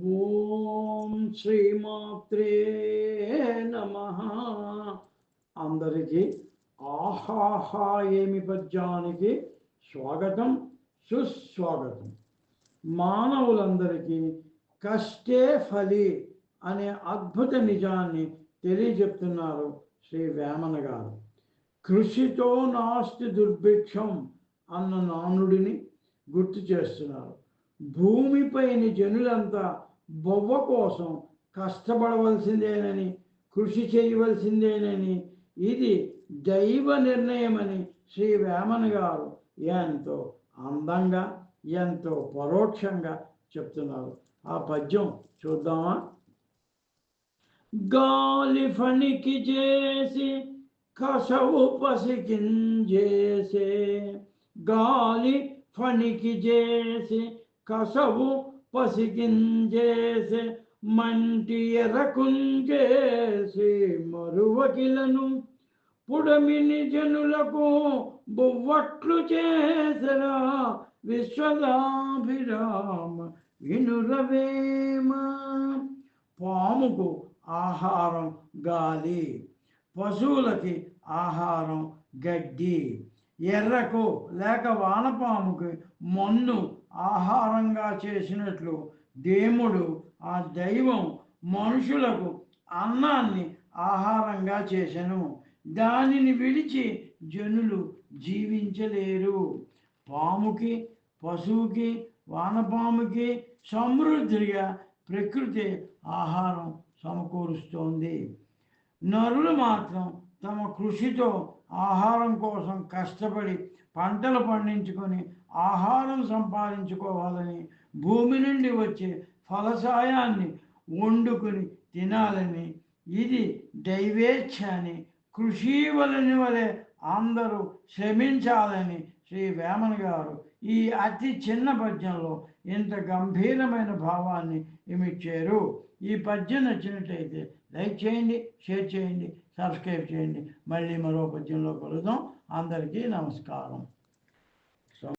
ఓం శ్రీమాత్రే నమ. అందరికీ ఆహాహా ఏమి పద్యానికి స్వాగతం సుస్వాగతం. మానవులందరికీ కష్టే ఫలి అనే అద్భుత నిజాన్ని తెలియజెప్తున్నారు శ్రీ వేమన గారు. కృషితో నాస్తి దుర్భిక్షం అన్న నానుడిని గుర్తు చేస్తున్నారు. భూమిపైని జనులంతా బొవ్వ కోసం కష్టపడవలసిందేనని కృషి చేయవలసిందేనని ఇది దైవ నిర్ణయమని శ్రీ వేమన్ గారు ఎంతో అందంగా ఎంతో పరోక్షంగా చెప్తున్నారు. ఆ పద్యం చూద్దామా? గాలి ఫణికి చేసి కసవు పసికింజేసే. గాలి ఫణికి చేసి కసవు పసిగింజేసే మంటి ఎరకుంజేసి మరువకిలను. పుడమిని జనులకు బొవ్వట్లు చేసరా విశ్వదాభిరామ వినురవేమ. పాముకు ఆహారం గాలి పశువులకి ఆహారం గడ్డి. ఎర్రకు లేక వానపాముకి మన్ను ఆహారంగా చేసినట్లు దేవుడు ఆ దైవం మనుషులకు అన్నాన్ని ఆహారంగా చేశను దానిని విడిచి జనులు జీవించలేరు. పాముకి పశువుకి వానపాముకి సమృద్ధిగా ప్రకృతి ఆహారం సమకూరుస్తోంది. నరులు మాత్రం తమ కృషితో ఆహారం కోసం కష్టపడి పంటలు పండించుకొని ఆహారం సంపాదించుకోవాలని భూమి నుండి వచ్చే ఫలసాయాన్ని వండుకొని తినాలని. ఇది దైవేచ్ఛ అని కృషి వలని వలె అందరూ శ్రమించాలని శ్రీ వేమన్ గారు ఈ అతి చిన్న పద్యంలో ఇంత గంభీరమైన భావాన్ని ఇమిచ్చారు. ఈ పద్యం నచ్చినట్టయితే లైక్ చేయండి షేర్ చేయండి సబ్స్క్రైబ్ చేయండి. మళ్ళీ మరో పద్యంలో కలుద్దాం. అందరికీ నమస్కారం.